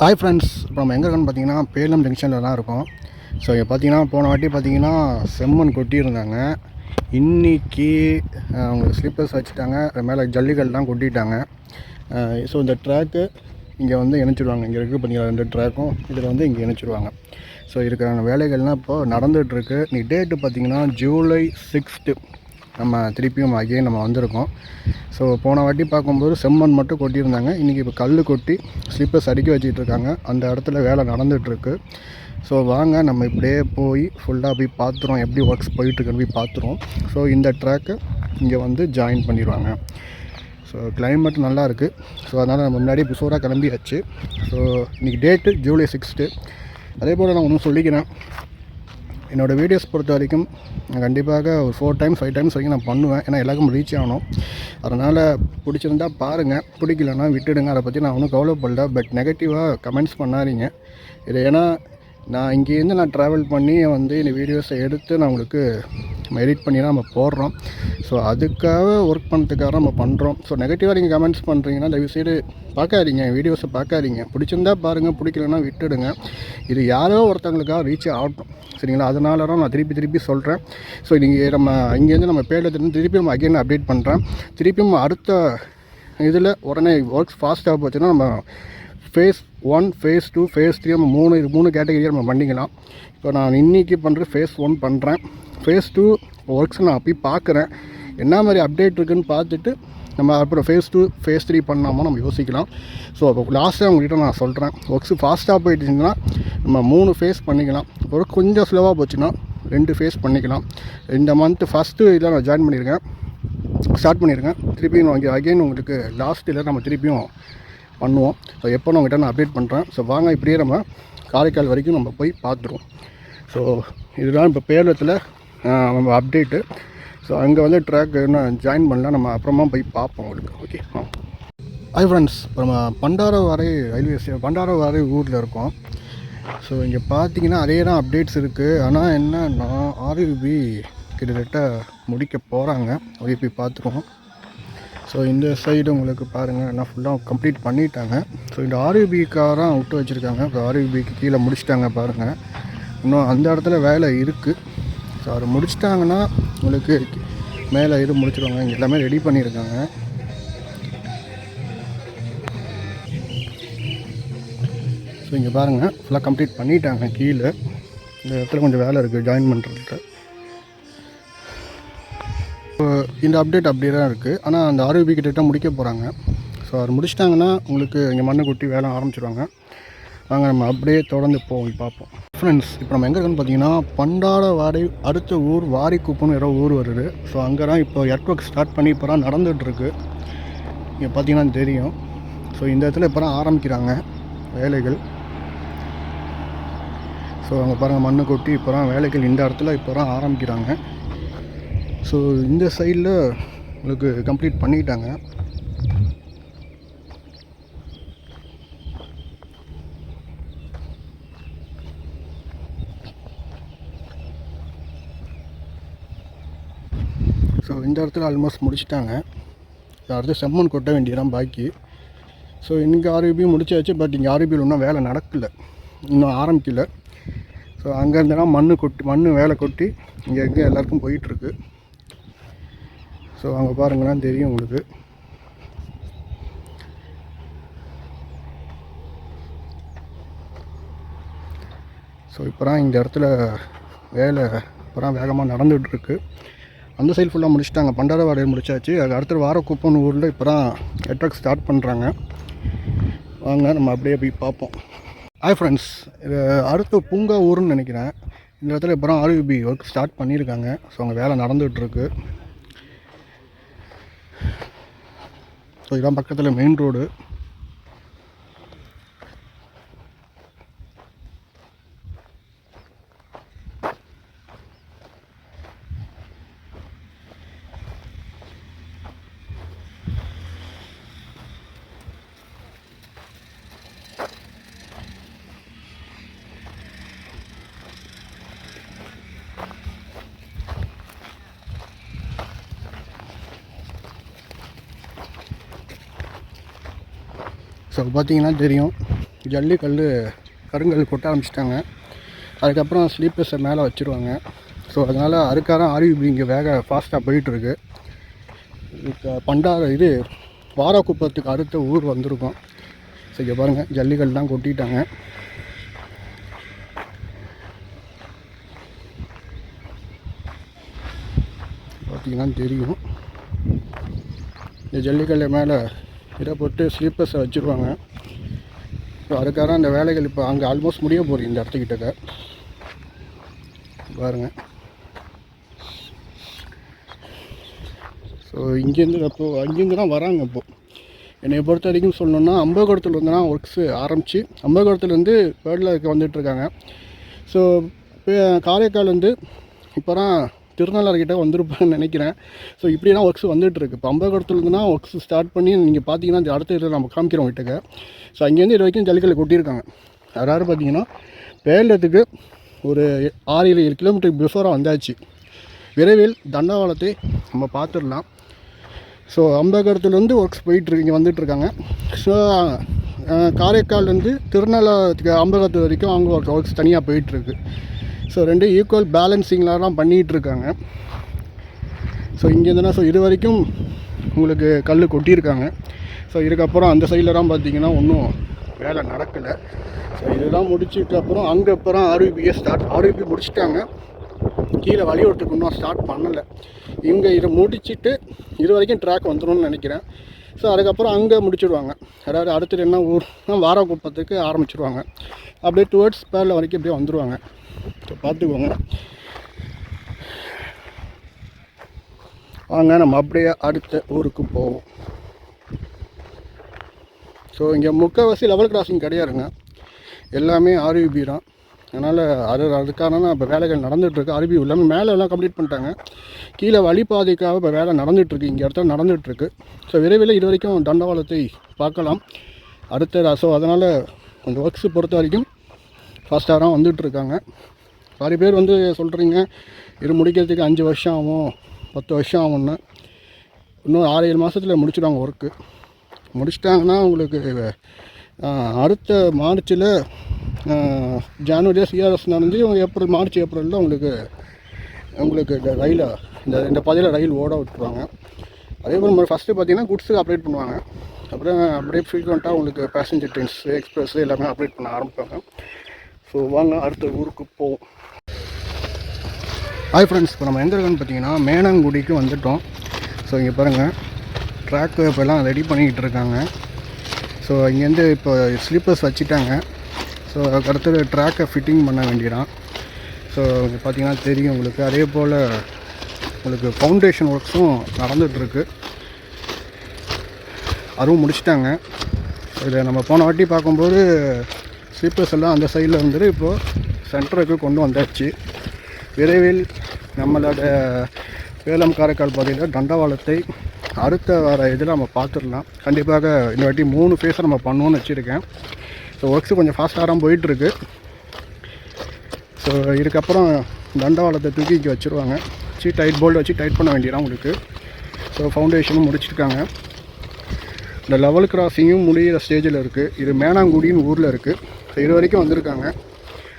Hi friends இப்போ நம்ம எங்கே இருக்கோன்னு பார்த்தீங்கன்னா பேலம் ஜங்ஷனில் தான் இருக்கோம். ஸோ இங்கே பார்த்தீங்கன்னா போன வாட்டி பார்த்தீங்கன்னா செம்மண் கொட்டியிருந்தாங்க. இன்னைக்கு அவங்க ஸ்லீப்பர்ஸ் வச்சுட்டாங்க. அது மேலே ஜல்லிகள்லாம் கொட்டிட்டாங்க. ஸோ இந்த ட்ராக்கு இங்கே வந்து இணைச்சிடுவாங்க இங்கே இருக்குது பார்த்தீங்கன்னா ரெண்டு ட்ராக்கும் இதில் வந்து இங்கே இணைச்சிடுவாங்க ஸோ இருக்கிற வேலைகள்லாம் இப்போது நடந்துகிட்ருக்கு இன்னைக்கு டேட்டு பார்த்தீங்கன்னா ஜூலை சிக்ஸ்த்து நம்ம திருப்பியும் அகைன் நம்ம வந்திருக்கோம். ஸோ போன வாட்டி பார்க்கும்போது செம்மண் மட்டும் கொட்டியிருந்தாங்க. இன்றைக்கி இப்போ கல் கொட்டி ஸ்லிப்பர்ஸ் அடுக்கி வச்சிட்ருக்காங்க. அந்த இடத்துல வேலை நடந்துகிட்ருக்கு ஸோ வாங்க நம்ம இப்படியே போய் ஃபுல்லாக போய் பார்த்துருவோம் எப்படி ஒர்க்ஸ் போயிட்டுருக்குன்னு போய் பார்த்துருவோம் ஸோ இந்த ட்ராக்கு இங்கே வந்து ஜாயின் பண்ணிடுவாங்க ஸோ கிளைமேட் நல்லா இருக்குது ஸோ அதனால் நம்ம முன்னாடி பிஃபோராக கிளம்பியாச்சு. ஸோ இன்றைக்கி டேட்டு ஜூலை சிக்ஸ்த்து அதே போல் நான் ஒன்றும் சொல்லிக்கிறேன். என்னோடய வீடியோஸ் பொறுத்த வரைக்கும் நான் கண்டிப்பாக ஒரு ஃபோர் டைம்ஸ் ஃபைவ் டைம்ஸ் வரைக்கும் நான் பண்ணுவேன். ஏன்னா எல்லாருக்கும் ரீச் ஆகணும். அதனால் பிடிச்சிருந்தா பாருங்கள் பிடிக்கலன்னா விட்டுடுங்க. அதை பற்றி நான் ஒன்றும் கவலைப்படல. பட் நெகட்டிவாக கமெண்ட்ஸ் பண்ணாதீங்க. இது ஏன்னா நான் இங்கேருந்து நான் ட்ராவல் பண்ணி வந்து இந்த வீடியோஸை எடுத்து நான் உங்களுக்கு எடிட் பண்ணி தான் நம்ம போடுறோம். ஸோ அதுக்காக ஒர்க் பண்ணுறதுக்காக நம்ம பண்ணுறோம் ஸோ நெகட்டிவாக நீங்கள் கமெண்ட்ஸ் பண்ணுறீங்கன்னா தயவுசெய்து பார்க்காதீங்க. வீடியோஸை பார்க்காதீங்க. பிடிச்சிருந்தா பாருங்கள் பிடிக்கலன்னா விட்டுடுங்க. இது யாரோ ஒருத்தவங்களுக்காக ரீச் ஆகட்டும் சரிங்களா? அதனால தான் நான் திருப்பி திருப்பி சொல்கிறேன் ஸோ நீங்கள் நம்ம இங்கேருந்து நம்ம பேரில் திருப்பி நம்ம அகைன் அப்டேட் பண்ணுறேன் திருப்பியும் அடுத்த இதில் உடனே ஒர்க்ஸ் ஃபாஸ்ட்டாக போச்சுன்னா நம்ம phase one phase two phase three நம்ம மூணு இது மூணு கேட்டகரியாக நம்ம பண்ணிக்கலாம். இப்போ நான் இன்றைக்கி பண்ணுற ஃபேஸ் ஒன் பண்ணுறேன் ஃபேஸ் டூ ஒர்க்ஸ் நான் அப்படி பார்க்குறேன். என்ன மாதிரி அப்டேட் இருக்குன்னு பார்த்துட்டு நம்ம அப்புறம் ஃபேஸ் டூ ஃபேஸ் த்ரீ பண்ணாமல் நம்ம யோசிக்கலாம். ஸோ அப்போ லாஸ்ட்டாக உங்கள்கிட்ட நான் சொல்கிறேன் ஒர்க்ஸ் ஃபாஸ்ட்டாக போயிட்டுச்சுன்னா நம்ம மூணு ஃபேஸ் பண்ணிக்கலாம். ஒரு கொஞ்சம் ஸ்லோவாக போச்சுன்னா ரெண்டு ஃபேஸ் பண்ணிக்கலாம். இந்த மந்த்து ஃபஸ்ட்டு இதில் நான் ஜாயின் பண்ணியிருக்கேன். ஸ்டார்ட் பண்ணியிருக்கேன். திருப்பியும் நான் அகைன் உங்களுக்கு லாஸ்ட்டில் நம்ம திருப்பியும் பண்ணுவோம். ஸோ எப்போ நான் உங்கள்கிட்ட நான் அப்டேட் பண்ணுறேன் ஸோ வாங்க இப்படியே நம்ம காரைக்கால் வரைக்கும் நம்ம போய் பார்த்துருவோம். ஸோ இதுதான் இப்போ பேரத்தில் நம்ம அப்டேட்டு ஸோ அங்கே வந்து ட்ராக் என்ன ஜாயின் பண்ணலாம் நம்ம அப்புறமா போய் பார்ப்போம் உங்களுக்கு. ஓகே ஆ. ஹாய் ஃப்ரெண்ட்ஸ் இப்போ நம்ம பண்டாரவாரை ரயில்வே ஸ்டேஷன் பண்டாரவாரை ஊரில் இருக்கோம். ஸோ இங்கே பார்த்தீங்கன்னா அதே தான் அப்டேட்ஸ் இருக்குது ஆனால் என்னன்னா ஆர்யூபி கிட்டத்தட்ட முடிக்க போகிறாங்க அப்படியே போய் பார்த்துருவோம். ஸோ இந்த சைடு உங்களுக்கு பாருங்கள் நான் ஃபுல்லாக கம்ப்ளீட் பண்ணிட்டாங்க. ஸோ இந்த ஆர்யூபிக்காராக விட்டு வச்சுருக்காங்க. இப்போ ஆர்யூபிக்கு கீழே முடிச்சிட்டாங்க பாருங்கள் இன்னும் அந்த இடத்துல வேலை இருக்குது ஸோ அது முடிச்சிட்டாங்கன்னா உங்களுக்கு மேலே இது முடிச்சிருவாங்க. இங்கே எல்லாமே ரெடி பண்ணியிருக்காங்க. ஸோ இங்கே பாருங்கள் ஃபுல்லாக கம்ப்ளீட் பண்ணிட்டாங்க கீழே. இந்த இடத்துல கொஞ்சம் வேலை இருக்குது ஜாயின் பண்ணுறதுக்கு இப்போ இந்த அப்டேட் அப்படியே தான் இருக்குது ஆனால் அந்த ஆர்யூபி கிட்ட முடிக்க போகிறாங்க ஸோ அது முடிச்சிட்டாங்கன்னா உங்களுக்கு இங்கே மண்ணை கொட்டி வேலை ஆரம்பிச்சிடுவாங்க வாங்க நம்ம அப்படியே தொடர்ந்து போய் பார்ப்போம். ஃப்ரெண்ட்ஸ் இப்போ நம்ம எங்கே இருக்கோன்னு பார்த்தீங்கன்னா பண்டாட வாடை அடுத்த ஊர் வாரிக்குப்பம்னு ஏதோ ஊர் வருது. ஸோ அங்கே தான் இப்போ எர்த் ஒர்க் ஸ்டார்ட் பண்ணி இப்போ தான் நடந்துகிட்ருக்கு இங்கே பார்த்தீங்கன்னா தெரியும். ஸோ இந்த இடத்துல இப்போ தான் ஆரம்பிக்கிறாங்க வேலைகள். ஸோ அங்கே பாருங்கள் மண்ணை கொட்டி இப்போ தான் வேலைகள் இந்த இடத்துல இப்போ தான் ஆரம்பிக்கிறாங்க. ஸோ இந்த சைடில் உங்களுக்கு கம்ப்ளீட் பண்ணிட்டாங்க. ஸோ இந்த இடத்துல ஆல்மோஸ்ட் முடிச்சிட்டாங்க. அடுத்து செம்மண் கொட்ட வேண்டியதான் பாக்கி. ஸோ இன்றைக்கி ஆர்பிபி முடிச்சாச்சு பட் இங்கே ஆர்பிபியில் இன்னும் வேலை நடக்கல. இன்னும் ஆரம்பிக்கல. ஸோ அங்கேருந்துலாம் மண் கொட்டி மண் வேலை கொட்டி இங்கே எங்கே எல்லாருக்கும் போயிட்டுருக்கு ஸோ அங்கே பாருங்களேன் தெரியும் உங்களுக்கு. ஸோ இப்போ இந்த இடத்துல வேலை இப்போ வேகமாக நடந்துகிட்ருக்கு. அந்த சைடு ஃபுல்லாக முடிச்சிட்டாங்க. பண்டாரவாடையை முடிச்சாச்சு. அது அடுத்த வாரக்குப்பன் ஊரில் இப்போ தான் நெட்ஒர்க் ஸ்டார்ட் பண்ணுறாங்க வாங்க நம்ம அப்படியே போய் பார்ப்போம். ஹாய் ஃப்ரெண்ட்ஸ் இது அடுத்த பூங்கா ஊருன்னு நினைக்கிறேன். இந்த இடத்துல இப்போ தான் ஆர்யூபி ஒர்க் ஸ்டார்ட் பண்ணியிருக்காங்க. ஸோ அங்கே வேலை நடந்துகிட்ருக்கு. ஸோ இதான் பக்கத்தில் மெயின் ரோடு ஸோ பார்த்தீங்கன்னா தெரியும். ஜல்லிக்கல் கருங்கல் கொட்ட ஆரம்பிச்சிட்டாங்க. அதுக்கப்புறம் ஸ்லீப்பர்ஸை மேலே வச்சுருவாங்க. ஸோ அதனால் அறுக்காரம் ஆர்யூபி இங்கே வேக ஃபாஸ்ட்டாக போயிட்டுருக்கு. இப்போ பண்டார இது வாராக்குப்பத்துக்கு அடுத்த ஊர் வந்திருக்கோம். ஸோ இங்கே பாருங்கள் ஜல்லிக்கல்லாம் கொட்டிட்டாங்க. பார்த்தீங்கன்னா தெரியும். இந்த ஜல்லிக்கல்ல மேலே இதை போட்டு ஸ்லீப்பர்ஸை வச்சுருவாங்க. ஸோ அதுக்காக அந்த வேலைகள் இப்போ அங்கே ஆல்மோஸ்ட் முடிய போகுது இந்த இடத்துக்கிட்ட பாருங்க. ஸோ இங்கேருந்து அப்போது அங்கேருந்து தான் வராங்க இப்போது என்னை பொறுத்த வரைக்கும் சொல்லணுன்னா அம்பகோடத்துலேருந்து தான் ஒர்க்ஸு ஆரம்பித்து அம்பகோடத்துலேருந்து பேர்டில் வந்துட்டுருக்காங்க ஸோ காரைக்கால் வந்து இப்போ தான் திருநள்ளாறுகிட்ட வந்திருப்பான்னு நினைக்கிறேன். ஸோ இப்படி ஒர்க்ஸ் வந்துட்டுருக்கு. இப்போ ஒர்க்ஸ் ஸ்டார்ட் பண்ணி நீங்கள் பார்த்தீங்கன்னா இந்த அடுத்த இதில் நம்ம காமிக்கிறோம் வீட்டுக்கு ஸோ அங்கேருந்து இது வரைக்கும் ஜல்லிக்கல்லை கொட்டியிருக்காங்க. அதாவது பார்த்தீங்கன்னா பேரளத்துக்கு ஒரு ஆறு ஏழு ஏழு கிலோமீட்டருக்கு பிஃபோராக வந்தாச்சு. விரைவில் தண்டவாளத்தை நம்ம பார்த்துடலாம் ஸோ அம்பகரத்துலேருந்து ஒர்க்ஸ் போயிட்டுருக்கு இங்கே வந்துட்டுருக்காங்க. ஸோ காரைக்கால்லேருந்து திருநள்ளாறு அம்பகத்து வரைக்கும் அவங்க ஒர்க் ஒர்க்ஸ் தனியாக போயிட்டுருக்கு. ஸோ ரெண்டு ஈக்குவல் பேலன்சிங்கில் தான் பண்ணிகிட்டு இருக்காங்க ஸோ இங்கேருந்துனா ஸோ இது வரைக்கும் உங்களுக்கு கல் கொட்டியிருக்காங்க. ஸோ இதுக்கப்புறம் அந்த சைடில் தான் பார்த்தீங்கன்னா ஒன்றும் வேலை நடக்கலை. ஸோ இதெல்லாம் முடிச்சதுக்கப்புறம் அப்புறம் அங்கே அப்புறம் ஆர்விபியை ஸ்டார்ட் ஆர்விபி முடிச்சிட்டாங்க. கீழே வழியோட்டுக்கு இன்னும் ஸ்டார்ட் பண்ணலை. இங்கே இதை முடிச்சிட்டு இது வரைக்கும் ட்ராக் வந்துடும்னு நினைக்கிறேன். ஸோ அதுக்கப்புறம் அங்கே முடிச்சுடுவாங்க அதாவது அடுத்தது என்ன ஊர்? வாரக்குப்பத்துக்கு ஆரம்பிச்சிடுவாங்க அப்படியே டுவர்ட்ஸ் பேரில் வரைக்கும் அப்படியே வந்துடுவாங்க பார்த்துக்கோங்க. வாங்க நம்ம அப்படியே அடுத்த ஊருக்கு போவோம். ஸோ இங்கே முக்கால்வாசி லெவல் கிராசிங் கிடையாதுங்க. எல்லாமே ஆர்விபி தான். அதனால் அது அதுக்கான இப்போ வேலைகள் நடந்துகிட்ருக்கு ஆர்யூபி எல்லாமே மேலே எல்லாம் கம்ப்ளீட் பண்ணிட்டாங்க. கீழே வழிபாதைக்காக இப்போ வேலை நடந்துகிட்ருக்கு இங்கே இடத்துல நடந்துகிட்ருக்கு ஸோ விரைவில் இது வரைக்கும் தண்டவாளத்தை பார்க்கலாம். அடுத்த ஸோ அதனால் கொஞ்சம் ஒர்க்ஸ் பொறுத்த வரைக்கும் ஃபஸ்ட் ஸ்டாராக வந்துட்டுருக்காங்க பாதி பேர் வந்து சொல்கிறீங்க இது முடிக்கிறதுக்கு அஞ்சு வருஷம் ஆகும் பத்து வருஷம் ஆகும்னு. இன்னும் ஆறு ஏழு மாதத்தில் முடிச்சிடுவாங்க ஒர்க்கு முடிச்சிட்டாங்கன்னா உங்களுக்கு அடுத்த மார்ச்சில் ஜனவரியாக சிஆர்எஸ் நடந்து ஏப்ரல் மார்ச் ஏப்ரலில் உங்களுக்கு உங்களுக்கு இந்த ரயிலை இந்த இந்த பாதையில் ரயில் ஓட விட்டுருவாங்க. அதே போல் ஃபஸ்ட்டு பார்த்தீங்கன்னா குட்ஸுக்கு அப்டேட் பண்ணுவாங்க. அப்புறம் அப்படியே ஃப்ரீக்வெண்ட்டாக உங்களுக்கு பேசஞ்சர் ட்ரெயின்ஸு எக்ஸ்பிரஸ் எல்லாமே அப்டேட் பண்ண ஆரம்பிப்பாங்க. ஸோ வாங்க அடுத்த ஊருக்கு போவோம். ஹாய் ஃப்ரெண்ட்ஸ் இப்போ நம்ம எங்கே இருக்கோன்னு பார்த்தீங்கன்னா மேனங்குடிக்கு வந்துட்டோம். ஸோ இங்கே பாருங்கள் ட்ராக்கு இப்போல்லாம் ரெடி பண்ணிக்கிட்டு இருக்காங்க. ஸோ இங்கேருந்து இப்போ ஸ்லீப்பர்ஸ் வச்சுட்டாங்க. ஸோ அதுக்கு அடுத்தது ட்ராக்கை ஃபிட்டிங் பண்ண வேண்டியதான் ஸோ பார்த்திங்கன்னா பார்த்தீங்கன்னா தெரியும் உங்களுக்கு. அதே போல் உங்களுக்கு ஃபவுண்டேஷன் ஒர்க்ஸும் நடந்துகிட்ருக்கு அதுவும் முடிச்சிட்டாங்க. இதை நம்ம போன வாட்டி பார்க்கும்போது ஸ்லீப்பர்ஸ் எல்லாம் அந்த சைடில் இருந்துட்டு இப்போது சென்டருக்கு கொண்டு வந்தாச்சு. விரைவில் நம்மளோட வேலம் காரைக்கால் பகுதியில் தண்டவாளத்தை அடுத்த வர இதில் நம்ம பார்த்துடலாம். கண்டிப்பாக இந்த வாட்டி மூணு ஃபேஸை நம்ம பண்ணுவோன்னு வச்சுருக்கேன். ஸோ ஒர்க்ஸ் கொஞ்சம் ஃபாஸ்ட்டாக தான் போயிட்டுருக்கு. ஸோ இதுக்கப்புறம் தண்டவாளத்தை தூக்கி இங்கே வச்சுருவாங்க. வச்சு டைட் போல்டு வச்சு டைட் பண்ண வேண்டியதான் உங்களுக்கு. ஸோ ஃபவுண்டேஷனும் முடிச்சிருக்காங்க. இந்த லெவல் கிராசிங்கும் முடிகிற ஸ்டேஜில் இருக்குது இது மேனாங்குடின்னு ஊரில் இருக்குது இது வரைக்கும் வந்திருக்காங்க.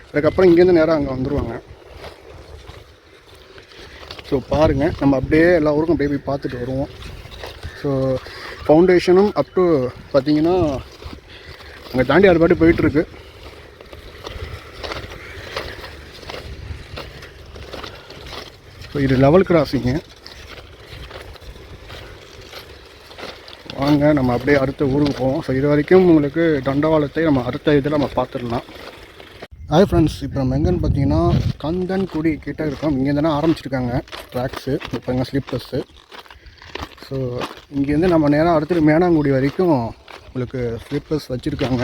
அதுக்கப்புறம் இங்கேருந்து நேராக அங்கே வந்துடுவாங்க ஸோ பாருங்கள் நம்ம அப்படியே எல்லா ஊருக்கும் அப்படியே போய் பார்த்துட்டு வருவோம். ஸோ ஃபவுண்டேஷனும் அப் டு பார்த்தீங்கன்னா அங்கே தாண்டி அது பாட்டு போயிட்டுருக்கு. ஸோ இது லெவல் கிராசிங்கு வாங்க நம்ம அப்படியே அடுத்த ஊருக்கு போவோம். ஸோ இது வரைக்கும் உங்களுக்கு தண்டவாளத்தை நம்ம அடுத்த இதில் நம்ம பார்த்துடலாம். ஹாய் ஃப்ரெண்ட்ஸ் இப்போ நம்ம எங்கன்னு பார்த்தீங்கன்னா கந்தன்குடி கிட்டே இருக்கோம். இங்கே தானே ஆரம்பிச்சிருக்காங்க ட்ராக்ஸு இப்போ எங்கள் ஸ்லீப்பர்ஸு ஸோ இங்கேருந்து நம்ம நேராக அடுத்தது மேனாங்குடி வரைக்கும் உங்களுக்கு ஸ்லிப்பர்ஸ் வச்சுருக்காங்க.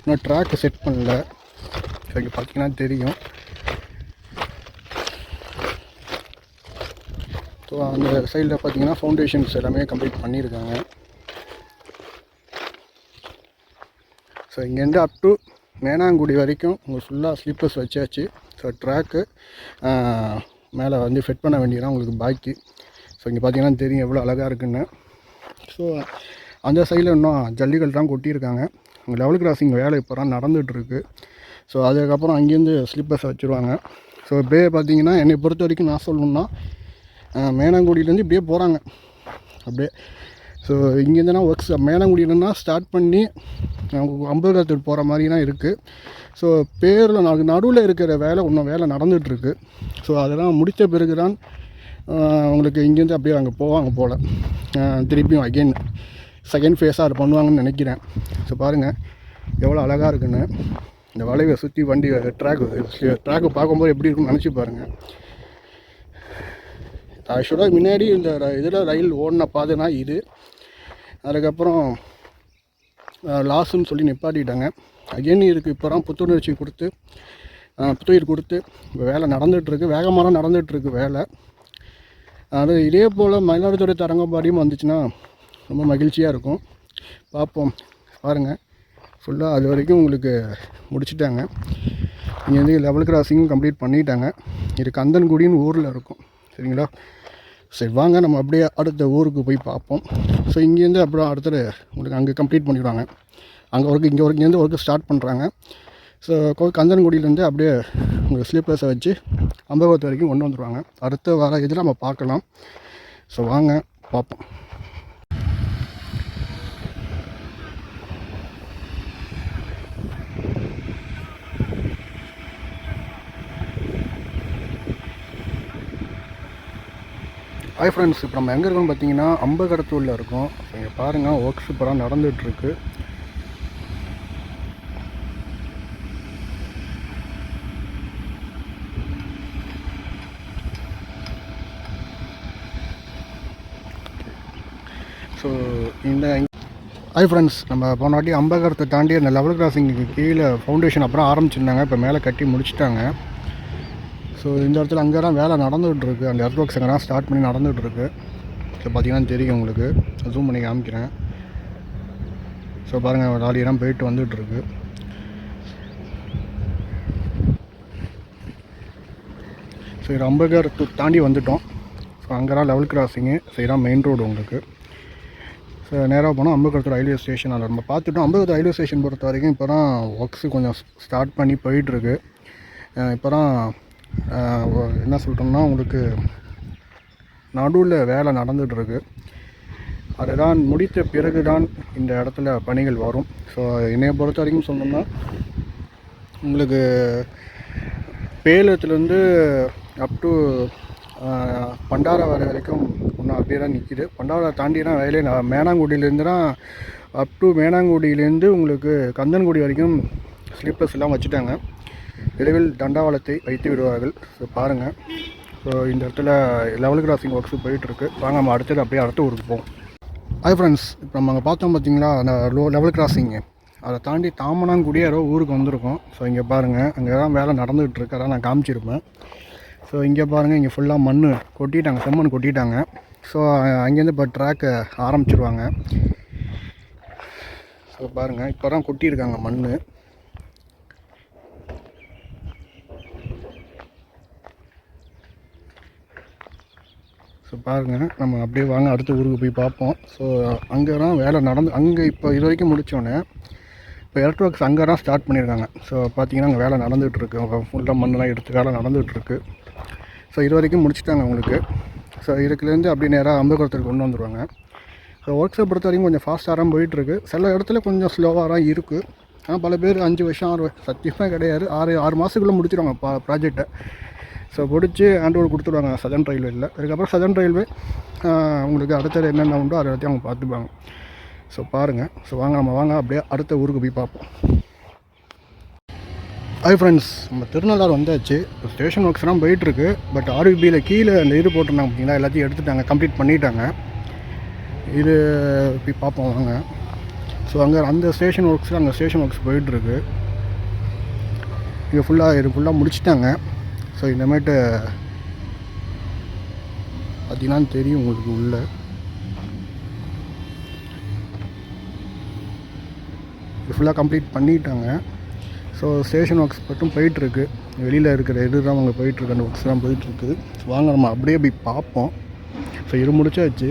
இன்னும் ட்ராக் செட் பண்ணல. ஸோ இங்கே பார்த்தீங்கன்னா தெரியும். ஸோ அந்த சைடில் பார்த்தீங்கன்னா ஃபவுண்டேஷன்ஸ் எல்லாமே கம்ப்ளீட் பண்ணியிருக்காங்க. ஸோ இங்கேருந்து அப் டு மேனாங்குடி வரைக்கும் உங்களுக்கு ஃபுல்லாக ஸ்லீப்பர்ஸ் வச்சாச்சு. ஸோ ட்ராக்கு மேலே வந்து ஃபிட் பண்ண வேண்டியதான் உங்களுக்கு பாக்கி. ஸோ இங்கே பார்த்தீங்கன்னா தெரியும் எவ்வளோ அழகாக இருக்குன்னு. ஸோ அந்த சைடில் இன்னும் ஜல்லிகள் தான் கொட்டியிருக்காங்க. லெவல் கிராசிங் வேலை இப்போ தான் நடந்துகிட்ருக்கு ஸோ அதுக்கப்புறம் அங்கேருந்து ஸ்லிப்பர்ஸ் வச்சுருவாங்க. ஸோ இப்படியே பார்த்தீங்கன்னா என்னை பொறுத்த வரைக்கும் நான் சொல்லணுன்னா மேனாங்குடியிலேருந்து இப்படியே போகிறாங்க அப்படியே ஸோ இங்கேருந்துனா ஒர்க்ஸ் மேலங்குடியிலன்னா ஸ்டார்ட் பண்ணி அம்பலத்தில் போகிற மாதிரி தான் இருக்குது ஸோ பேரில் நான் நடுவில் இருக்கிற வேலை இன்னும் வேலை நடந்துகிட்ருக்கு ஸோ அதெல்லாம் முடித்த பிறகு தான் உங்களுக்கு இங்கேருந்து அப்படியே அங்கே போவாங்க போல். திருப்பியும் அகெயின் செகண்ட் ஃபேஸாக அது பண்ணுவாங்கன்னு நினைக்கிறேன். ஸோ பாருங்கள் எவ்வளோ அழகாக இருக்குன்னு. இந்த வளைவை சுற்றி வண்டி ட்ராக் ட்ராக்கு பார்க்கும்போது எப்படி இருக்குன்னு நினச்சி பாருங்கள் ஆக்சுவலாக முன்னாடி இந்த இதில் ரயில் ஓடின பாதைனா இது. அதுக்கப்புறம் லாஸ்ன்னு சொல்லி நிப்பாட்டிட்டாங்க. அகைன் இதுக்கு இப்போ தான் புத்துணர்ச்சி கொடுத்து புத்துயிர் கொடுத்து இப்போ வேலை நடந்துகிட்ருக்கு வேகமாக தான் நடந்துகிட்ருக்கு வேலை. அது இதே போல் மயிலாடுதுறை தரங்கம்பாடியும் வந்துச்சுன்னா ரொம்ப மகிழ்ச்சியாக இருக்கும். பார்ப்போம். பாருங்கள் ஃபுல்லாக அது வரைக்கும் உங்களுக்கு முடிச்சிட்டாங்க. இங்கே வந்து லெவல் கிராசிங்கும் கம்ப்ளீட் பண்ணிட்டாங்க. இது கந்தன்குடின்னு ஊரில் இருக்கும். சரிங்களா? சரி வாங்க நம்ம அப்படியே அடுத்த ஊருக்கு போய் பார்ப்போம். ஸோ இங்கேருந்து அப்புறம் அடுத்தது உங்களுக்கு அங்கே கம்ப்ளீட் பண்ணிடுவாங்க. அங்கே ஒர்க்கு இங்கே ஒர்க் இங்கேருந்து ஒர்க்கு ஸ்டார்ட் பண்ணுறாங்க ஸோ கந்தன்குடியிலேருந்து அப்படியே உங்களுக்கு ஸ்லீப்பர்ஸை வச்சு அம்பகத்து வரைக்கும் கொண்டு வந்துடுவாங்க அடுத்த வர இதில் நம்ம பார்க்கலாம். ஸோ வாங்க பார்ப்போம். ஹாய் ஃப்ரெண்ட்ஸ் இப்போ நம்ம எங்கே இருக்கோம்னு பார்த்தீங்கன்னா அம்பகடத்தூரில் இருக்கோம். நீங்கள் பாருங்கள் ஒர்க் சூப்பராக நடந்துகிட்ருக்கு ஸோ இந்த ஹாய் ஃப்ரெண்ட்ஸ் நம்ம போன வாட்டி அம்பகரத்தை தாண்டி அந்த லெவல் கிராசிங்க்கு கீழே ஃபவுண்டேஷன் அப்புறம் ஆரம்பிச்சிருந்தாங்க. இப்போ மேலே கட்டி முடிச்சிட்டாங்க. ஸோ இந்த இடத்துல அங்கே தான் வேலை நடந்துகிட்ருக்கு அந்த எர்த் ஒர்க்ஸ் அங்கே தான் ஸ்டார்ட் பண்ணி நடந்துகிட்ருக்கு ஸோ பார்த்தீங்கன்னா தெரியும் உங்களுக்கு. ஜூம் பண்ணி காமிக்கிறேன். ஸோ பாருங்கள் லாரியெல்லாம் போயிட்டு வந்துகிட்ருக்கு ஸோ இது அம்பகர் தாண்டி வந்துட்டோம். ஸோ அங்கே தான் லெவல் கிராசிங்கு ஸோ இதான் மெயின் ரோடு உங்களுக்கு. ஸோ நேராக போனால் அம்பகரத்து ரயில்வே ஸ்டேஷன் அதில் நம்ம பார்த்துட்டோம். அம்பகரத்து ரயில்வே ஸ்டேஷன் பொறுத்த வரைக்கும் இப்போ தான் ஒர்க்ஸு கொஞ்சம் ஸ்டார்ட் பண்ணி போயிட்டுருக்கு. இப்போ தான் என்ன சொல்கிறோம்னா உங்களுக்கு நடுவில் வேலை நடந்துகிட்ருக்கு அதுதான் முடித்த பிறகு தான் இந்த இடத்துல பணிகள் வரும். ஸோ என்னைய பொறுத்த வரைக்கும் சொன்னோம்னா உங்களுக்கு பேலத்துலேருந்து அப் டு பண்டாரா வர வரைக்கும் ஒன்றும் அப்படியே தான் நிற்கிது பண்டாரா தாண்டினா வேலையே நான் மேனாங்குடியிலேருந்து தான் அப் டு மேனாங்குடியிலேருந்து உங்களுக்கு கந்தன்குடி வரைக்கும் ஸ்லீப்பர்ஸ் எல்லாம் வச்சுட்டாங்க. விரைவில் தண்டவாளத்தை வைத்து விடுவார்கள். ஸோ பாருங்கள் ஸோ இந்த இடத்துல லெவல் கிராசிங் ஒர்க்ஸ் போயிட்டுருக்கு. வாங்க நம்ம அடுத்தது அப்படியே அடுத்த ஊருக்கு போவோம். ஹாய் ஃப்ரெண்ட்ஸ் இப்போ நம்ம அங்கே பார்த்தோம் பார்த்தீங்களா அந்த லோ லெவல் கிராசிங்கு அதை தாண்டி தாமனாங்குடி யாரோ ஊருக்கு வந்திருக்கோம். ஸோ இங்கே பாருங்கள் அங்கே தான் வேலை நடந்துகிட்டு இருக்கு. அதான் நான் காமிச்சிருப்பேன். ஸோ இங்கே பாருங்கள் இங்கே ஃபுல்லாக மண் கொட்டிட்டாங்க செம்மண் கொட்டிட்டாங்க. ஸோ அங்கேருந்து இப்போ ட்ராக்கு ஆரம்பிச்சிருவாங்க. ஸோ பாருங்கள் இப்போ தான் கொட்டியிருக்காங்க மண் ஸோ பாருங்கள் நம்ம அப்படியே வாங்க அடுத்த ஊருக்கு போய் பார்ப்போம். ஸோ அங்கே தான் வேலை நடந்து அங்கே இப்போ இது வரைக்கும் முடித்தோடனே இப்போ எலக்ட்ரிக் ஒர்க்ஸ் அங்கே தான் ஸ்டார்ட் பண்ணியிருக்காங்க. ஸோ பார்த்தீங்கன்னா அங்கே வேலை நடந்துகிட்ருக்கு. ஃபுல்லாக மண்ணெலாம் எடுத்து வேலை நடந்துகிட்ருக்கு. ஸோ இது வரைக்கும் முடிச்சிட்டாங்க அவங்களுக்கு ஸோ இதுக்குலேருந்து அப்படியே நேராக அம்பகுளத்துக்கு கொண்டு வந்துடுவாங்க ஸோ ஒர்க்ஸை பொறுத்த வரைக்கும் கொஞ்சம் ஃபாஸ்ட்டாக தான் போயிட்டுருக்கு. சில இடத்துல கொஞ்சம் ஸ்லோவாக தான் இருக்குது ஆனால் பல பேர் அஞ்சு வருஷம் ஆறு சத்தியமாக கிடையாது. ஆறு ஆறு மாதத்துக்குள்ளே முடிச்சிடுவாங்க பா ப்ராஜெக்டை ஸோ பிடிச்சி ஆண்டோடு கொடுத்துருவாங்க சதன் ரயில்வேயில் அதுக்கப்புறம் சதன் ரயில்வே உங்களுக்கு அடுத்தது என்னென்ன உண்டோ அதை எல்லாத்தையும் அவங்க பார்த்துப்பாங்க. ஸோ பாருங்கள் ஸோ வாங்க நம்ம வாங்க. அப்படியே அடுத்த ஊருக்கு போய் பார்ப்போம். ஹாய் ஃப்ரெண்ட்ஸ் நம்ம திருநள்ளாறு வந்தாச்சு. ஸ்டேஷன் ஒர்க்ஸ்லாம் போயிட்டுருக்கு. பட் ஆர்பிபியில் கீழே அந்த இது போட்டிருந்தாங்க பார்த்தீங்களா? எல்லாத்தையும் எடுத்துட்டாங்க. கம்ப்ளீட் பண்ணிட்டாங்க. இது போய் பார்ப்போம் வாங்க. ஸோ அங்கே அந்த ஸ்டேஷன் ஒர்க்ஸில் அங்கே ஸ்டேஷன் ஒர்க்ஸ் போயிட்டுருக்கு. இது ஃபுல்லாக இது ஃபுல்லாக முடிச்சிட்டாங்க. ஸோ இனிமேட்டு பார்த்தீங்கன்னா தெரியும் உங்களுக்கு உள்ள. ஃபுல்லாக கம்ப்ளீட் பண்ணிட்டாங்க. ஸோ ஸ்டேஷன் ஒர்க்ஸ் மட்டும் போயிட்டுருக்கு. வெளியில் இருக்கிற இது தான் அவங்க போயிட்டுருக்கு அந்த ஒர்க்ஸ் தான் போயிட்டுருக்கு. வாங்க நம்ம அப்படியே போய் பார்ப்போம். ஸோ இது முடிச்சாச்சு.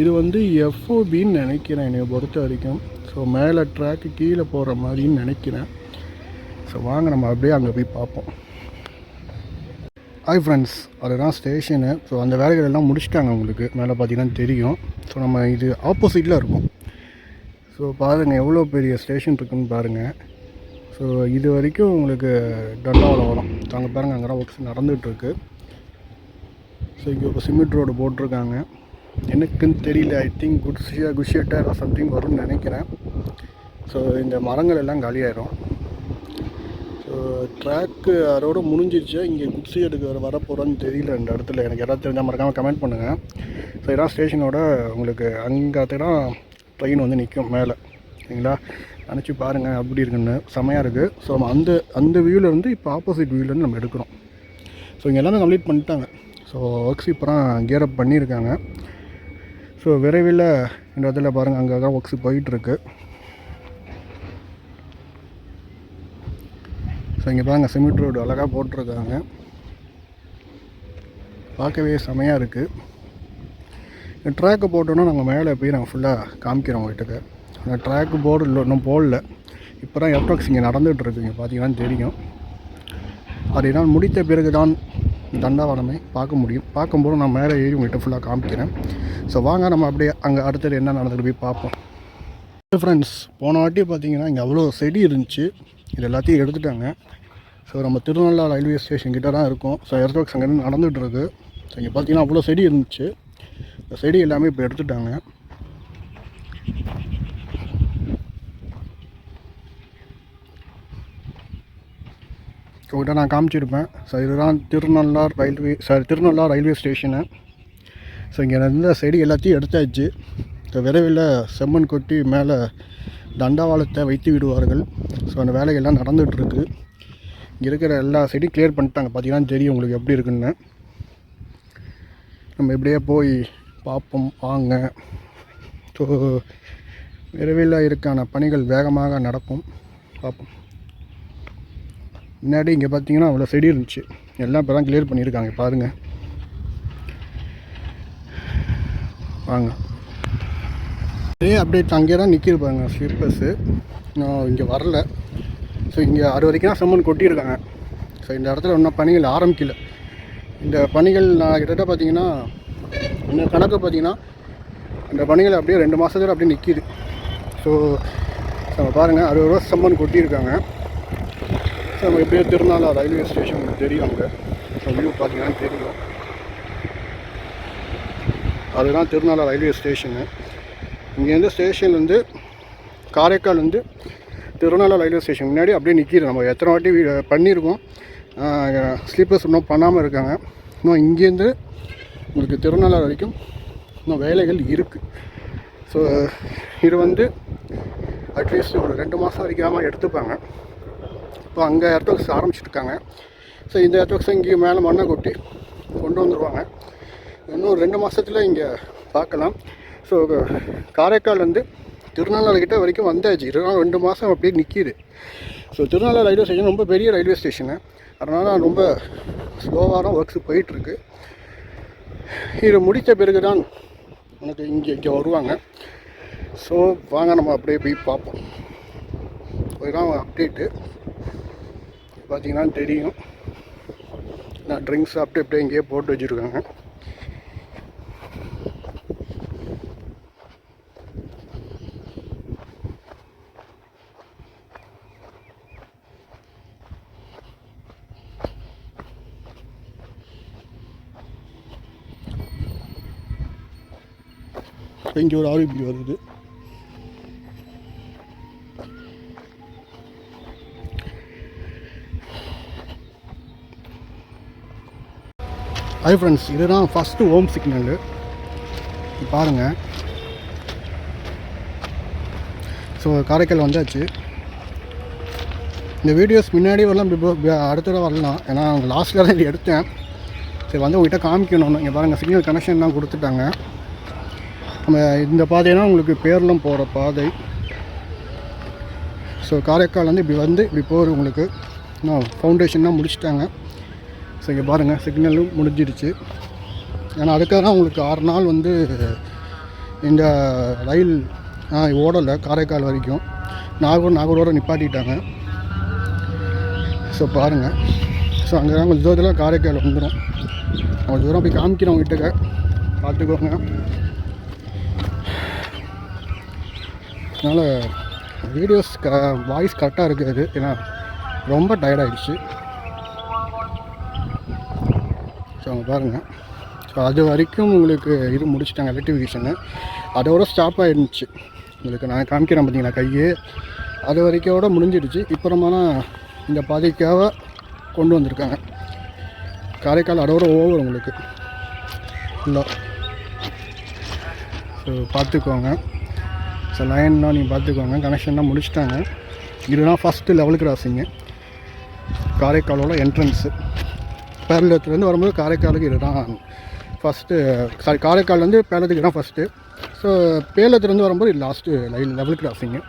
இது வந்து எஃப்ஓபின்னு நினைக்கிறேன் என்னை பொறுத்த வரைக்கும். ஸோ மேலே ட்ராக்கு கீழே போகிற மாதிரின்னு நினைக்கிறேன். ஸோ வாங்க நம்ம அப்படியே அங்கே போய் பார்ப்போம். ஹாய் ஃப்ரெண்ட்ஸ் அதுதான் ஸ்டேஷனு ஸோ அந்த வேலைகள் எல்லாம் முடிச்சிட்டாங்க உங்களுக்கு. மேலே பார்த்தீங்கன்னா தெரியும். ஸோ நம்ம இது ஆப்போசிட்டில் இருக்கும். ஸோ பாருங்கள் எவ்வளோ பெரிய ஸ்டேஷன் இருக்குன்னு பாருங்கள் ஸோ இது வரைக்கும் உங்களுக்கு டல்லாவில் வரும். ஸோ அங்கே பாருங்கள் அங்கே தான் ஒர்க்ஸ் நடந்துகிட்ருக்கு ஸோ இங்கே ஒரு சிமெண்ட் ரோடு போட்டிருக்காங்க. எனக்குன்னு தெரியல. ஐ திங்க் குட்ஷியா குஷியட்டர் சம்திங் வரும்னு நினைக்கிறேன். ஸோ இந்த மரங்கள் எல்லாம் காலியாயிரும். ட்ராக்கு அதோட முடிஞ்சிருச்சு. இங்கே குட்ஸி எடுக்க வர வரப்போகிறோன்னு தெரியல இந்த இடத்துல. எனக்கு யாராவது தெரிஞ்சால் மறக்காமல் கமெண்ட் பண்ணுங்கள் ஸோ இதான் ஸ்டேஷனோட உங்களுக்கு அங்கே தான் ட்ரெயின் வந்து நிற்கும் மேலே. சரிங்களா? நினச்சி பாருங்கள் அப்படி இருக்குன்னு. செமையாக இருக்குது ஸோ நம்ம அந்த அந்த வியூவிலேருந்து இப்போ ஆப்போசிட் வியூவிலேருந்து நம்ம எடுக்கிறோம். ஸோ இங்கே எல்லாமே கம்ப்ளீட் பண்ணிட்டாங்க. ஸோ ஒர்க்ஸ் இப்போ தான் கியர் அப் பண்ணியிருக்காங்க. ஸோ விரைவில் இந்த இடத்துல பாருங்கள் அங்கே தான் ஒர்க்ஸ் போயிட்டுருக்கு ஸோ இங்கே பாருங்கள் சிமெண்ட் ரோடு அழகாக போட்டிருக்காங்க. பார்க்கவே செமையாக இருக்குது இந்த ட்ராக்கு போட்டோன்னா நாங்கள் மேலே போய் நாங்கள் ஃபுல்லாக காமிக்கிறோம் வீட்டுக்கு அந்த ட்ராக்கு போர்டு இல்லை இன்னும் போடல. இப்போ தான் எலக்ட்ராக்ஸ் இங்கே நடந்துகிட்ருக்கு இங்கே பார்த்தீங்கன்னா தெரியும். அதை நான் முடித்த பிறகு தான் தண்டாவனமே பார்க்க முடியும். பார்க்கும்போது நான் மேலே ஏறி உங்கள்கிட்ட ஃபுல்லாக காமிக்கிறேன். ஸோ வாங்க நம்ம அப்படியே அங்கே அடுத்தது என்ன நடந்துட்டு போய் பார்ப்போம். ஃப்ரெண்ட்ஸ் போன வாட்டி பார்த்தீங்கன்னா இங்கே அவ்வளோ செடி இருந்துச்சு. இது எல்லாத்தையும் எடுத்துட்டாங்க. ஸோ நம்ம திருநெல்வேலி ரயில்வே ஸ்டேஷன் கிட்ட தான் இருக்கும். ஸோ எர்த்ஒர்க்ஸ் அங்கேருந்து நடந்துகிட்ருக்கு ஸோ இங்கே பார்த்தீங்கன்னா அவ்வளோ செடி இருந்துச்சு. இந்த செடி எல்லாமே இப்போ எடுத்துட்டாங்க. உங்கள்கிட்ட நான் காமிச்சிருப்பேன். ஸோ இதுதான் Thirunallar railway sorry Thirunallar railway station so இங்கே இருந்த செடி எல்லாத்தையும் எடுத்தாச்சு. ஸோ விரைவில் செம்மண் கொட்டி மேலே தண்டவாளத்தை வைத்து விடுவார்கள். ஸோ அந்த வேலைகள்லாம் நடந்துகிட்ருக்கு. இங்கே இருக்கிற எல்லா செடியும் கிளியர் பண்ணிட்டாங்க. பார்த்தீங்கன்னா தெரியும் உங்களுக்கு எப்படி இருக்குன்னு. நம்ம இப்படியே போய் பார்ப்போம் வாங்க. ஸோ விரைவில் இருக்கான பணிகள் வேகமாக நடக்கும். பார்ப்போம். முன்னாடி இங்கே பார்த்தீங்கன்னா அவ்வளோ செடி இருந்துச்சு. எல்லாம் இப்போ தான் கிளியர் பண்ணியிருக்காங்க. பாருங்கள் வாங்க. அதே அப்டேட் அங்கே தான் நிற்கிது பாருங்க ஸ்லீப்பர்ஸு நான் இங்கே வரல. இங்கே அது வரைக்கும் தான் செம்மன் கொட்டியிருக்காங்க. ஸோ இந்த இடத்துல இன்னும் பணிகள் ஆரம்பிக்கல. இந்த பணிகள் நான் கிட்டத்தட்ட பார்த்தீங்கன்னா இன்னும் கணக்கு பார்த்தீங்கன்னா இந்த பணிகள் அப்படியே ரெண்டு மாதத்துல அப்படியே நிற்கிது ஸோ நம்ம பாருங்கள் அறுபது ரூபா செம்மன் கொட்டியிருக்காங்க. ஸோ நம்ம எப்படியோ திருநாளா ரயில்வே ஸ்டேஷன் தெரியும் அங்கே. ஸோ வியூ பார்த்தீங்கன்னா தெரியும் அதுதான் திருநாளா ரயில்வே ஸ்டேஷனு இங்கேருந்து ஸ்டேஷன்லேருந்து காரைக்கால்லேருந்து திருநாளா ரயில்வே ஸ்டேஷன் முன்னாடி அப்படியே நிற்கிது நம்ம எத்தனை வாட்டி பண்ணியிருக்கோம். ஸ்லீப்பர்ஸ் இன்னும் பண்ணாமல் இருக்காங்க. இன்னும் இங்கேருந்து உங்களுக்கு திருநாளா வரைக்கும் இன்னும் வேலைகள் இருக்குது ஸோ இது வந்து அட்லீஸ்ட் ஒரு ரெண்டு மாதம் வரைக்கும் எடுத்துப்பாங்க. இப்போ அங்கே எர்த்ஒர்க்ஸ் ஆரம்பிச்சிருக்காங்க ஸோ இந்த எர்த்ஒர்க்ஸ் இங்கே மேலே மண்ணை கொட்டி கொண்டு வந்துடுவாங்க இன்னும் ரெண்டு மாதத்தில் இங்கே பார்க்கலாம். ஸோ காரைக்கால்லேருந்து திருநெல்வேலி கிட்ட வரைக்கும் வந்தாச்சு. இருபது ரெண்டு மாதம் அப்படியே நிற்கிது ஸோ திருநெல்வேலி ரயில்வே ஸ்டேஷன் ரொம்ப பெரிய ரயில்வே ஸ்டேஷனு அதனால் ரொம்ப ஸ்லோவாக தான் ஒர்க்ஸ் போயிட்டுருக்கு. இது முடித்த பிறகு தான் உனக்கு இங்கே இங்கே வருவாங்க. ஸோ வாங்க நம்ம அப்படியே போய் பார்ப்போம். இதுதான் அப்டேட்டு பார்த்தீங்கன்னா தெரியும். நான் ட்ரிங்க்ஸ் அப்படியே அப்படியே இங்கேயே போட்டு வச்சுருக்காங்க. இங்கே ஒரு ஆர்பிபி வருது. ஹை ஃப்ரெண்ட்ஸ் இதுதான் ஃபஸ்ட்டு ஹோம் சிக்னலு பாருங்கள் ஸோ காரைக்கால் வந்தாச்சு. இந்த வீடியோஸ் முன்னாடி வரலாம் அடுத்த தடவை வரலாம். ஏன்னா அவங்க லாஸ்ட்டில் தான் இது எடுத்தேன். சரி வந்து உங்ககிட்ட காமிக்கணும். இங்கே பாருங்கள் சிக்னல் கனெக்ஷன்லாம் கொடுத்துட்டாங்க. நம்ம இந்த பாதைனா உங்களுக்கு பேர்லாம் போகிற பாதை. ஸோ காரைக்கால் வந்து இப்படி வந்து இப்படி போகிறது உங்களுக்கு. ஃபவுண்டேஷன்லாம் முடிச்சிட்டாங்க. ஸோ இங்கே பாருங்கள் சிக்னலும் முடிஞ்சிருச்சு ஏன்னா அதுக்காக தான் உங்களுக்கு ஆறு நாள் வந்து இந்த ரயில் ஓடலை காரைக்கால் வரைக்கும். நாகூர் நாகூரோட நிப்பாட்டிட்டாங்க. ஸோ பாருங்கள் ஸோ அங்கே தான் கொஞ்சம் தூரத்தில் காரைக்கால் வந்துடும் கொஞ்சம் தூரம் போய் காமிக்கிறோம் கிட்டக்க பார்த்துக்கோங்க. அதனால் வீடியோஸ் க வாய்ஸ் கரெக்டாக இருக்குது. ஏன்னா ரொம்ப டயர்டாகிடுச்சு ஸோ அவங்க பாருங்கள் ஸோ அது வரைக்கும் உங்களுக்கு இது முடிச்சிட்டாங்க எலக்ட்ரிஃபிகேஷனு அதோட ஸ்டாப் ஆகிடுச்சு உங்களுக்கு நான் காமிக்கிறேன் பார்த்தீங்களா கையே? அது வரைக்கோட முடிஞ்சிடுச்சு. இப்போறமான இந்த பாதைக்காக கொண்டு வந்திருக்காங்க. காரைக்கால் அதோட ஓவர் உங்களுக்கு. ஃபுல்லாக ஸோ பார்த்துக்கோங்க. ஸோ லைன்லாம் நீங்கள் பார்த்துக்கோங்க. கனெக்ஷன்லாம் முடிச்சிட்டாங்க. இதுதான் ஃபஸ்ட்டு லெவல் கிராசிங்கு காரைக்காலோட என்ட்ரன்ஸு பேரளத்துலேருந்து வரும்போது காரைக்காலுக்கு இதுதான். ஃபஸ்ட்டு சாரி காரைக்கால்லேருந்து பேலத்துக்கு தான் ஃபஸ்ட்டு ஸோ பேலத்துலேருந்து வரும்போது இது last line level crossing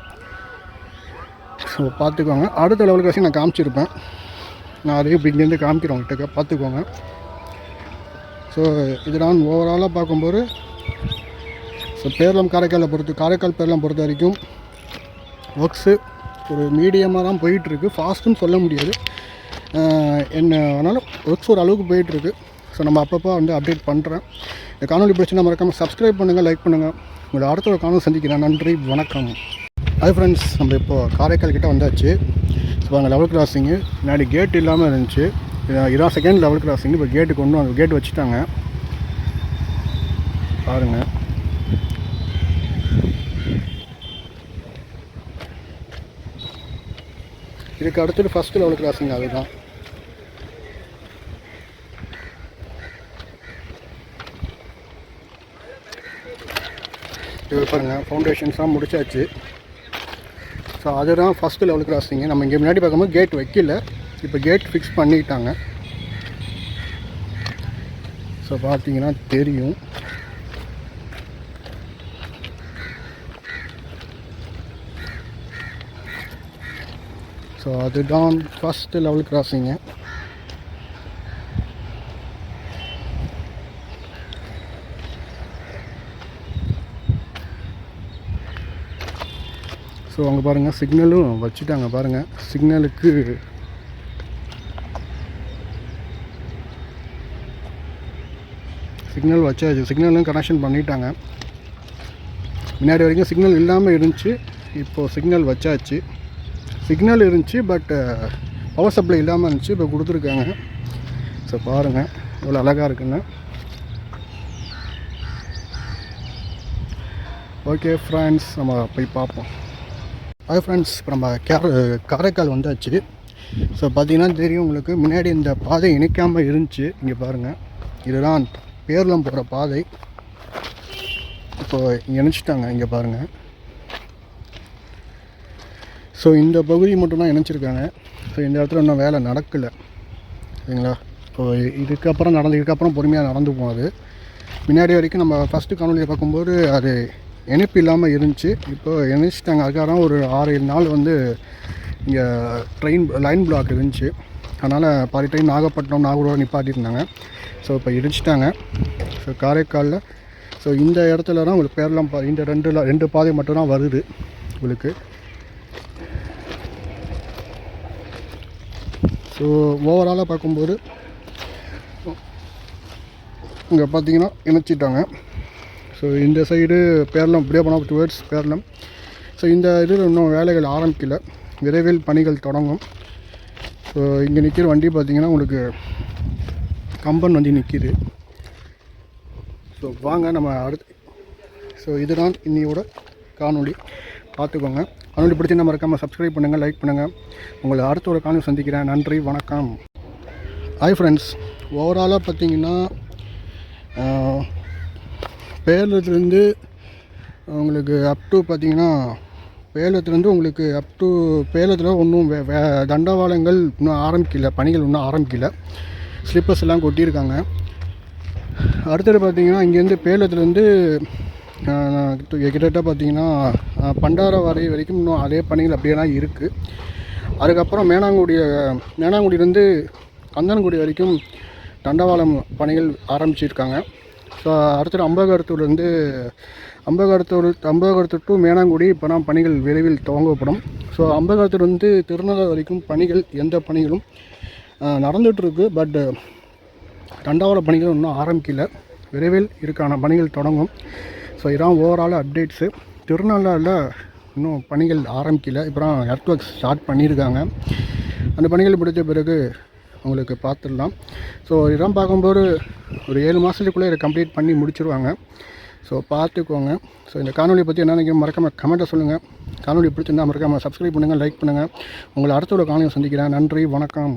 so பார்த்துக்கோங்க. அடுத்த லெவல் கிராசிங் நான் காமிச்சிருப்பேன். நான் அதையும் இப்போ இங்கேருந்து காமிக்கிறேன் உங்கள்கிட்ட. பார்த்துக்கோங்க. ஸோ இதெல்லாம் ஓவராலாக பார்க்கும்போது ஸோ பேரளம் காரைக்காலை பொறுத்து காரைக்கால் பேரளம் பொறுத்த வரைக்கும் ஒர்க்ஸு ஒரு மீடியமாக தான் போயிட்டுருக்கு. ஃபாஸ்ட்டுன்னு சொல்ல முடியாது. என்ன ஆனாலும் ஒர்க்ஸ் ஒரு அளவுக்கு போயிட்டுருக்கு. ஸோ நம்ம அப்பப்போ வந்து அப்டேட் பண்ணுறேன் இந்த காணொலி பிரச்சனை மறக்காமல் சப்ஸ்கிரைப் பண்ணுங்கள் லைக் பண்ணுங்கள் உங்களை அடுத்த ஒரு காணொலி சந்திக்கிறேன். நன்றி வணக்கம். அது ஃப்ரெண்ட்ஸ் நம்ம இப்போது காரைக்கால் கிட்டே வந்தாச்சு. ஸோ அங்கே லெவல் கிராசிங்கு முன்னாடி கேட் இல்லாமல் இருந்துச்சு. இருபது செகண்ட் லெவல் கிராசிங் இப்போ கேட்டு கொண்டு வந்து கேட் வச்சுட்டாங்க. பாருங்கள் இதுக்கு அடுத்தது ஃபஸ்ட்டு லெவல் கிராசிங் அதுதான். இது பாருங்கள் ஃபவுண்டேஷன்ஸ்லாம் முடிச்சாச்சு. ஸோ அதுதான் ஃபஸ்ட்டு லெவல் கிராசிங்கு நம்ம இங்கே முன்னாடி பார்க்கும்போது கேட் வைக்கல. இப்போ கேட் ஃபிக்ஸ் பண்ணிட்டாங்க. ஸோ பார்த்தீங்கன்னா தெரியும். ஸோ அதுதான் ஃபஸ்ட்டு லெவல் கிராசிங்கு ஸோ அங்கே பாருங்கள் சிக்னலும் வச்சுட்டாங்க பாருங்கள் சிக்னலுக்கு சிக்னல் வச்சாச்சு. சிக்னலும் கனெக்ஷன் பண்ணிட்டாங்க. முன்னாடி வரைக்கும் சிக்னல் இல்லாமல் இருந்துச்சு. இப்போது சிக்னல் வச்சாச்சு. சிக்னல் இருந்துச்சு பட் பவர் சப்ளை இல்லாமல் இருந்துச்சு இப்போ கொடுத்துருக்காங்க. ஸோ பாருங்கள் எவ்வளோ அழகாக இருக்குன்னு. ஓகே ஃப்ரெண்ட்ஸ் நம்ம போய் பார்ப்போம். ஹாய் ஃப்ரெண்ட்ஸ் இப்போ நம்ம கேர காரைக்கால் வந்தாச்சு. ஸோ பார்த்தீங்கன்னா தெரியும் உங்களுக்கு முன்னாடி இந்த பாதை இணைக்காமல் இருந்துச்சு. இங்கே பாருங்கள் இதுதான் பேர்லம் போகிற பாதை. இப்போ இணைச்சிட்டாங்க இங்கே பாருங்கள் ஸோ இந்த பகுதி மட்டும்தான் இணைச்சிருக்காங்க. ஸோ இந்த இடத்துல இன்னும் வேலை நடக்கலை. சரிங்களா? இப்போ இதுக்கப்புறம் நடந்து இதுக்கப்புறம் பொறுமையாக நடந்து போகும் அது. முன்னாடி வரைக்கும் நம்ம ஃபஸ்ட்டு காணொலியை பார்க்கும்போது அது இணைப்பு இல்லாமல் இருந்துச்சு. இப்போ இணைச்சிட்டாங்க. அதுக்காக ஒரு ஆறு ஏழு நாள் வந்து இங்கே ட்ரெயின் லைன் பிளாக் இருந்துச்சு. அதனால் பாதி ட்ரெயின் நாகப்பட்டினம் நாகூரோட நிப்பாட்டியிருந்தாங்க. ஸோ இப்போ இடிச்சிட்டாங்க ஸோ காரைக்காலில் ஸோ இந்த இடத்துல தான் உங்களுக்கு பேரெலாம் பா இந்த ரெண்டு ரெண்டு பாதை மட்டும்தான் வருது உங்களுக்கு. ஸோ ஓவராலாக பார்க்கும்போது இங்கே பார்த்தீங்கன்னா இணைச்சிட்டாங்க. ஸோ இந்த சைடு பேரளம் இப்படியே போனால் டுவேர்ட்ஸ் பேரளம். ஸோ இந்த இதில் இன்னும் வேலைகள் ஆரம்பிக்கல. விரைவில் பணிகள் தொடங்கும். ஸோ இங்கே நிற்கிற வண்டி பார்த்திங்கன்னா உங்களுக்கு கம்பன் வண்டி நிற்கிது ஸோ வாங்க நம்ம அடுத்து ஸோ இதுதான் இன்னியோட காணொளி. பார்த்துக்கோங்க. காணொளி பிடிச்சி மறக்காமல் சப்ஸ்கிரைப் பண்ணுங்கள் லைக் பண்ணுங்கள் உங்களை அடுத்த ஒரு காணொளி சந்திக்கிறேன். நன்றி வணக்கம். ஹாய் ஃப்ரெண்ட்ஸ் ஓவராலாக பார்த்தீங்கன்னா பேரத்துலேருந்து உங்களுக்கு அப் டு பார்த்தீங்கன்னா பேலத்துலேருந்து உங்களுக்கு அப் டு பேலத்தில் ஒன்றும் வே வே தண்டவாளங்கள் இன்னும் ஆரம்பிக்கல பணிகள் இன்னும் ஆரம்பிக்கல. ஸ்லிப்பர்ஸ் எல்லாம் கொட்டியிருக்காங்க. அடுத்தது பார்த்தீங்கன்னா இங்கேருந்து பேலத்துலேருந்து கிட்டத்தட்ட பார்த்தீங்கன்னா பண்டார வரை வரைக்கும் இன்னும் அதே பணிகள் அப்படியே தான் இருக்குது அதுக்கப்புறம் மேனாங்குடிய மேனாங்குடியிலேருந்து கந்தனங்குடி வரைக்கும் தண்டவாளம் பணிகள் ஆரம்பிச்சிருக்காங்க. ஸோ அடுத்தது அம்பகரத்தூர்லேருந்து அம்பகரத்தூர் அம்பகரத்தூர் டு மேனாங்குடி இப்போ தான் பணிகள் விரைவில் துவங்கப்படும். ஸோ அம்பகரத்துலேருந்து வந்து திருநெல்வேலி வரைக்கும் பணிகள் எந்த பணிகளும் நடந்துகிட்ருக்கு பட் தண்டவாள பணிகள் இன்னும் ஆரம்பிக்கல. விரைவில் இருக்கான பணிகள் தொடங்கும். ஸோ இதான் ஓவரால் அப்டேட்ஸு திருநள்ளாறில் இன்னும் பணிகள் ஆரம்பிக்கல. இப்போ எர்த் ஒர்க்ஸ் ஸ்டார்ட் பண்ணியிருக்காங்க. அந்த பணிகள் முடித்த பிறகு உங்களுக்கு பார்த்துடலாம். ஸோ இதெல்லாம் பார்க்கும்போது ஒரு ஏழு மாதத்துக்குள்ளே இதை கம்ப்ளீட் பண்ணி முடிச்சிருவாங்க. ஸோ பார்த்துக்கோங்க. ஸோ இந்த காணொலியை பற்றி என்ன நினைக்கிறேன் மறக்காமல் கமெண்ட்டை சொல்லுங்கள் காணொலி பிடிச்சிருந்தா மறக்காமல் சப்ஸ்கிரைப் பண்ணுங்கள் லைக் பண்ணுங்கள் உங்களை அடுத்த ஒரு காணொலியை சந்திக்கிறேன். நன்றி வணக்கம்.